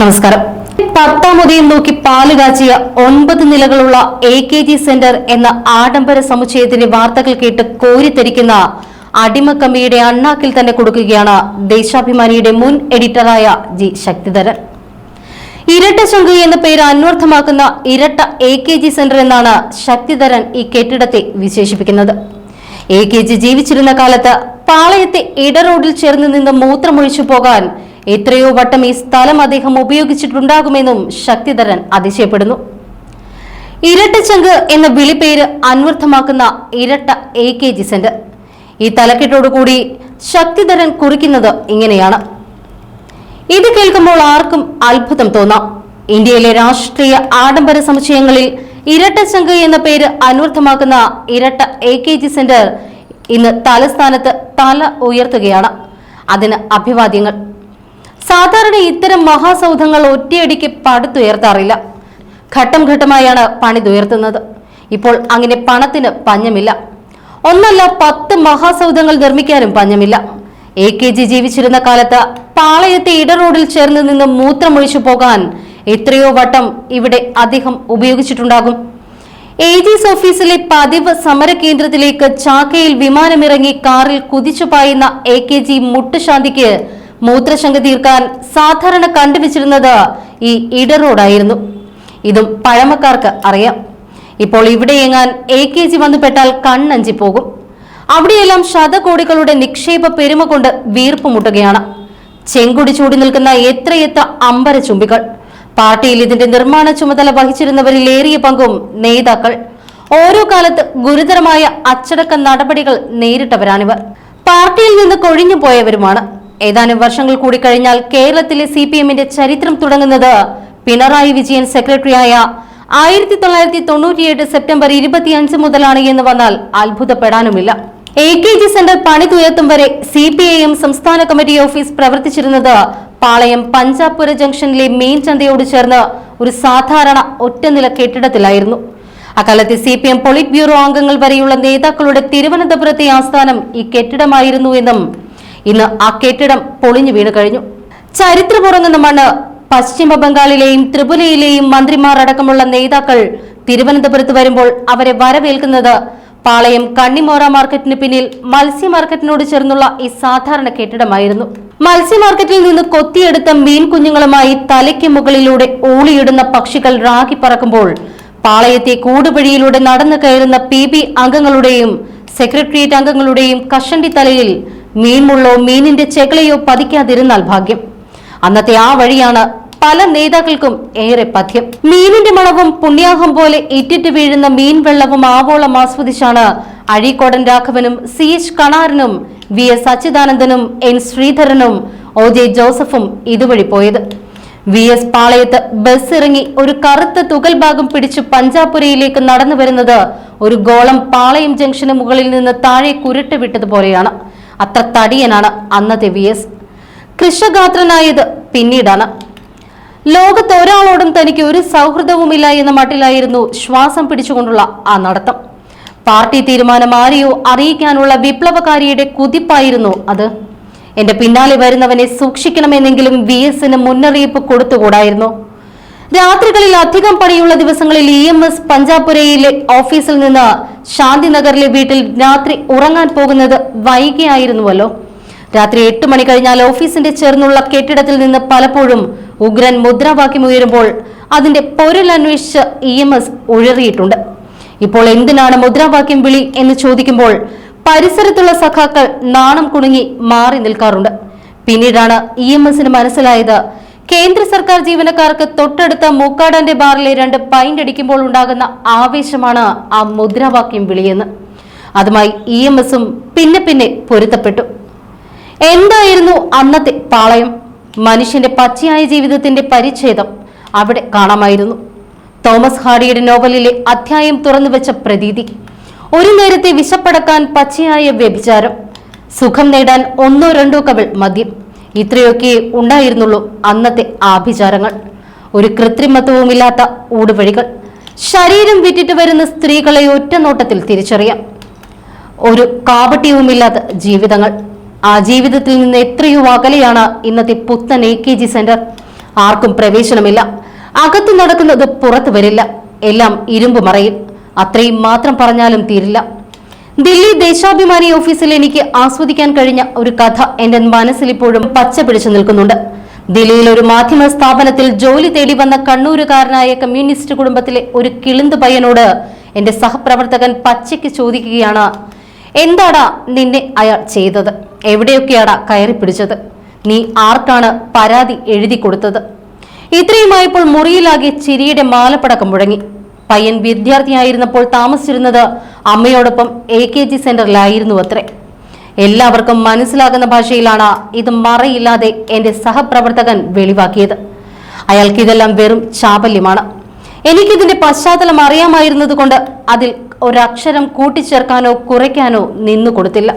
നമസ്കാരം. പത്താമതയും നോക്കി പാൽ കാച്ചിയ ഒൻപത് നിലകളുള്ള എ കെ ജി സെന്റർ എന്ന ആഡംബര സമുച്ചയത്തിന്റെ വാർത്തകൾ കേട്ട് കോരിത്തെരിക്കുന്ന അടിമക്കമ്മിയുടെ അണ്ണാക്കിൽ തന്നെ കൊടുക്കുകയാണ് ദേശാഭിമാനിയുടെ മുൻ എഡിറ്ററായ ജി ശക്തിധരൻ. ഇരട്ട ശംഖു എന്ന പേര് അന്വർത്ഥമാക്കുന്ന ഇരട്ട എ കെ ജി സെന്റർ എന്നാണ് ശക്തിധരൻ ഈ കെട്ടിടത്തെ വിശേഷിപ്പിക്കുന്നത്. എ കെ ജി ജീവിച്ചിരുന്ന കാലത്ത് പാളയത്തെ ഇട റോഡിൽ ചേർന്ന് നിന്ന് മൂത്രമൊഴിച്ചു പോകാൻ എത്രയോ വട്ടം ഈ സ്ഥലം അദ്ദേഹം ഉപയോഗിച്ചിട്ടുണ്ടാകുമെന്നും ശക്തിധരൻ അതിശയപ്പെടുന്നു. ഇരട്ടച്ചങ്ക് എന്ന വിളിപ്പേര് അന്വർത്ഥമാക്കുന്ന ഇരട്ട എ കെ ജി സെന്റർ ഈ തലക്കെട്ടോടുകൂടി ശക്തിധരൻ കുറിക്കുന്നത് ഇങ്ങനെയാണ്. ഇത് കേൾക്കുമ്പോൾ ആർക്കും അത്ഭുതം തോന്നാം. ഇന്ത്യയിലെ രാഷ്ട്രീയ ആഡംബര സമുച്ചയങ്ങളിൽ ഇരട്ട ശങ്ക് എന്ന പേര് അന്വർത്ഥമാക്കുന്ന ഇരട്ട എ കെ ജി സെന്റർ ഇന്ന് തലസ്ഥാനത്ത് തല ഉയർത്തുകയാണ്. അതിന് അഭിവാദ്യങ്ങൾ. സാധാരണ ഇത്തരം മഹാസൗധങ്ങൾ ഒറ്റയടിക്ക് പടുത്തുയർത്താറില്ല. ഘട്ടം ഘട്ടമായാണ് പണിതുയർത്തുന്നത് ഇപ്പോൾ അങ്ങനെ പണത്തിന് പഞ്ഞമില്ല. ഒന്നല്ല പത്ത് മഹാസൗധങ്ങൾ നിർമ്മിക്കാനും പഞ്ഞമില്ല. എ കെ ജി ജീവിച്ചിരുന്ന കാലത്ത് പാളയത്തെ ഇടറോഡിൽ ചേർന്ന് നിന്ന് മൂത്രമൊഴിച്ചു പോകാൻ എത്രയോ വട്ടം ഇവിടെ അദ്ദേഹം ഉപയോഗിച്ചിട്ടുണ്ടാകും. ഏജീസ് ഓഫീസിലെ പതിവ് സമര കേന്ദ്രത്തിലേക്ക് ചാക്കയിൽ വിമാനമിറങ്ങി കാറിൽ കുതിച്ചു പായുന്ന എ കെ ജി മുട്ടുശാന്തിക്ക് മൂത്രശങ്ക തീർക്കാൻ സാധാരണ കണ്ടുവച്ചിരുന്നത് ഈ ഇടറോഡായിരുന്നു ഇതും പഴമക്കാർക്ക് അറിയാം. ഇപ്പോൾ ഇവിടെ എങ്ങാൻ എ കെ ജി വന്നുപെട്ടാൽ കണ്ണഞ്ചി പോകും. അവിടെയെല്ലാം ശതകോടികളുടെ നിക്ഷേപ പെരുമ കൊണ്ട് വീർപ്പ് മുട്ടുകയാണ്. ചെങ്കുടി ചൂടി നിൽക്കുന്ന എത്രയെത്ര അമ്പര ചുംബികൾ. പാർട്ടിയിൽ ഇതിന്റെ നിർമ്മാണ ചുമതല വഹിച്ചിരുന്നവരിൽ ഏറിയ പങ്കും നേതാക്കൾ. ഓരോ കാലത്ത് ഗുരുതരമായ അച്ചടക്ക നടപടികൾ നേരിട്ടവരാണിവർ. പാർട്ടിയിൽ നിന്ന് കൊഴിഞ്ഞു പോയവരുമാണ് ഏതാനും വർഷങ്ങൾ കൂടി കഴിഞ്ഞാൽ കേരളത്തിലെ സി പി എമ്മിന്റെ ചരിത്രം തുടങ്ങുന്നത് പിണറായി വിജയൻ സെക്രട്ടറിയായ ആയിരത്തി തൊള്ളായിരത്തി തൊണ്ണൂറ്റിയെട്ട് സെപ്റ്റംബർ ഇരുപത്തിയഞ്ച് മുതലാണ് എന്ന് വന്നാൽ അത്ഭുതപ്പെടാനുമില്ല. എ കെ ജി സെന്റർ പണിതുയർത്തും വരെ സി പി ഐ എം സംസ്ഥാന കമ്മിറ്റി ഓഫീസ് പ്രവർത്തിച്ചിരുന്നത് പാളയം പഞ്ചാപുര ജംഗ്ഷനിലെ മെയിൻ ചന്തയോട് ചേർന്ന് ഒരു സാധാരണ ഒറ്റനില കെട്ടിടത്തിലായിരുന്നു. അക്കാലത്തെ C P M polit bureau അംഗങ്ങൾ വരെയുള്ള നേതാക്കളുടെ തിരുവനന്തപുരത്തെ ആസ്ഥാനം ഈ കെട്ടിടമായിരുന്നു എന്നും ഇന്ന് ആ കെട്ടിടം പൊളിഞ്ഞു വീണു കഴിഞ്ഞു. ചരിത്രമുറങ്ങുന്ന മണ്ണ് പശ്ചിമ ബംഗാളിലെയും ത്രിപുരയിലെയും മന്ത്രിമാർ അടക്കമുള്ള നേതാക്കൾ തിരുവനന്തപുരത്ത് വരുമ്പോൾ അവരെ വരവേൽക്കുന്നത് പാളയം കണ്ണിമോറ മാർക്കറ്റിന് പിന്നിൽ മത്സ്യ മാർക്കറ്റിനോട് ചേർന്നുള്ള ഈ സാധാരണ കെട്ടിടമായിരുന്നു. മത്സ്യ മാർക്കറ്റിൽ നിന്ന് കൊത്തിയെടുത്ത മീൻ കുഞ്ഞുങ്ങളുമായി തലയ്ക്ക് മുകളിലൂടെ ഓളിയിടുന്ന പക്ഷികൾ റാഗി പറക്കുമ്പോൾ പാളയത്തെ കൂടുപഴിയിലൂടെ നടന്നു കയറുന്ന പി ബി അംഗങ്ങളുടെയും സെക്രട്ടേറിയറ്റ് അംഗങ്ങളുടെയും കഷണ്ടി തലയിൽ മീൻമുള്ളോ മീനിന്റെ ചെകളയോ പതിക്കാതിരുന്നാൽ ഭാഗ്യം. അന്നത്തെ ആ വഴിയാണ് പല നേതാക്കൾക്കും ഏറെ പഥ്യം. മീനിന്റെ മണവും പുണ്യാഹം പോലെ ഇറ്റിറ്റ് വീഴുന്ന മീൻ വെള്ളവും ആവോളം ആസ്വദിച്ചാണ് അഴീക്കോടൻ രാഘവനും സി എച്ച് കണാറിനും വി എസ് അച്യുതാനന്ദനും എൻ ശ്രീധരനും ഒ ജെ ജോസഫും ഇതുവഴി പോയത്. വി എസ് പാളയത്ത് ബസ് ഇറങ്ങി ഒരു കറുത്ത തുകൽ ഭാഗം പിടിച്ച് പഞ്ചാപുരയിലേക്ക് നടന്നു വരുന്നത് ഒരു ഗോളം പാളയം ജംഗ്ഷന് മുകളിൽ നിന്ന് താഴെ കുരുട്ട് വിട്ടതുപോലെയാണ്. അത്ര തടിയനാണ് അന്നത്തെ വി എസ് കൃഷഗാത്രനായത് പിന്നീടാണ്. ലോകത്ത് ഒരാളോടും തനിക്ക് ഒരു സൗഹൃദവുമില്ല എന്ന മട്ടിലായിരുന്നു ശ്വാസം പിടിച്ചുകൊണ്ടുള്ള ആ നടത്തം. പാർട്ടി തീരുമാനം ആരെയോ അറിയിക്കാനുള്ള വിപ്ലവകാരിയുടെ കുതിപ്പായിരുന്നു അത്. എന്റെ പിന്നാലെ വരുന്നവനെ സൂക്ഷിക്കണമെന്നെങ്കിലും വി എസിന് മുന്നറിയിപ്പ് കൊടുത്തുകൂടായിരുന്നു. രാത്രികളിൽ അധികം പണിയുള്ള ദിവസങ്ങളിൽ ഇ എം എസ് പഞ്ചാപുരയിലെ ഓഫീസിൽ നിന്ന് ശാന്തിനഗറിലെ വീട്ടിൽ രാത്രി ഉറങ്ങാൻ പോകുന്നത് വൈകിയായിരുന്നുവല്ലോ. രാത്രി എട്ട് മണി കഴിഞ്ഞാൽ ഓഫീസിന്റെ ചേർന്നുള്ള കെട്ടിടത്തിൽ നിന്ന് പലപ്പോഴും ഉഗ്രൻ മുദ്രാവാക്യം ഉയരുമ്പോൾ അതിന്റെ പൊരുൾ അന്വേഷിച്ച് ഇ എം എസ് ഉഴറിയിട്ടുണ്ട്. ഇപ്പോൾ എന്തിനാണ് മുദ്രാവാക്യം വിളി എന്ന് ചോദിക്കുമ്പോൾ പരിസരത്തുള്ള സഖാക്കൾ നാണം കുണുങ്ങി മാറി നിൽക്കാറുണ്ട്. പിന്നീടാണ് ഇ എം എസിന് മനസ്സിലായത് കേന്ദ്ര സർക്കാർ ജീവനക്കാർക്ക് തൊട്ടടുത്ത മൂക്കാടന്റെ ബാറിലെ രണ്ട് പൈന്റ് അടിക്കുമ്പോൾ ഉണ്ടാകുന്ന ആവേശമാണ് ആ മുദ്രാവാക്യം വിളിയെന്ന്. അതുമായി ഇ എം എസും പിന്നെ പിന്നെ പൊരുത്തപ്പെട്ടു. എന്തായിരുന്നു അന്നത്തെ പാളയം? മനുഷ്യന്റെ പച്ചയായ ജീവിതത്തിന്റെ പരിച്ഛേദം അവിടെ കാണാമായിരുന്നു. തോമസ് ഹാഡിയുടെ നോവലിലെ അധ്യായം തുറന്നുവെച്ച പ്രതീതി. ഒരു നേരത്തെ വിശപ്പടക്കാൻ പച്ചയായ വ്യഭിചാരം. സുഖം നേടാൻ ഒന്നോ രണ്ടോ കവൾ മദ്യം. ഇത്രയൊക്കെ ഉണ്ടായിരുന്നുള്ളൂ അന്നത്തെ ആഭിചാരങ്ങൾ. ഒരു കൃത്രിമത്വവുമില്ലാത്ത ഊടുവഴികൾ. ശരീരം വിറ്റിട്ട് വരുന്ന സ്ത്രീകളെ ഒറ്റ നോട്ടത്തിൽ തിരിച്ചറിയാം. ഒരു കാപട്യവുമില്ലാത്ത ജീവിതങ്ങൾ. ആ ജീവിതത്തിൽ നിന്ന് എത്രയോ അകലെയാണ് ഇന്നത്തെ പുത്തൻ എ കെ ജി സെന്റർ. ആർക്കും പ്രവേശനമില്ല. അകത്തു നടക്കുന്നത് പുറത്തു വരില്ല. എല്ലാം ഇരുമ്പ് മറയിൽ. അത്രയും മാത്രം പറഞ്ഞാലും തീരില്ല. ദില്ലി ദേശാഭിമാനി ഓഫീസിൽ എനിക്ക് ആസ്വദിക്കാൻ കഴിഞ്ഞ ഒരു കഥ എന്റെ മനസ്സിൽ ഇപ്പോഴും പച്ച പിടിച്ചു നിൽക്കുന്നുണ്ട്. ദില്ലിയിൽ ഒരു മാധ്യമ സ്ഥാപനത്തിൽ ജോലി തേടി വന്ന കണ്ണൂരുകാരനായ കമ്മ്യൂണിസ്റ്റ് കുടുംബത്തിലെ ഒരു കിളിന്ത് പയ്യനോട് എന്റെ സഹപ്രവർത്തകൻ പച്ചയ്ക്ക് ചോദിക്കുകയാണ് എന്താടാ നിന്നെ അയാൾ ചെയ്തത്? എവിടെയൊക്കെയാടാ കയറി പിടിച്ചത്? നീ ആർക്കാണ് പരാതി എഴുതി കൊടുത്തത്? ഇത്രയുമായപ്പോൾ മുറിയിലാകെ ചിരിയുടെ മാലപ്പടക്കം മുഴങ്ങി. പയ്യൻ വിദ്യാർത്ഥിയായിരുന്നപ്പോൾ താമസിച്ചിരുന്നത് അമ്മയോടൊപ്പം എ കെ ജി സെന്ററിലായിരുന്നു അത്രേ എല്ലാവർക്കും മനസ്സിലാകുന്ന ഭാഷയിലാണ് ഇത് മറയില്ലാതെ എന്റെ സഹപ്രവർത്തകൻ വെളിവാക്കിയത്. അയാൾക്ക് ഇതെല്ലാം വെറും ചാപല്യമാണ് എനിക്കിതിന്റെ പശ്ചാത്തലം അറിയാമായിരുന്നത് കൊണ്ട് അതിൽ ഒരക്ഷരം കൂട്ടിച്ചേർക്കാനോ കുറയ്ക്കാനോ നിന്നു കൊടുത്തില്ല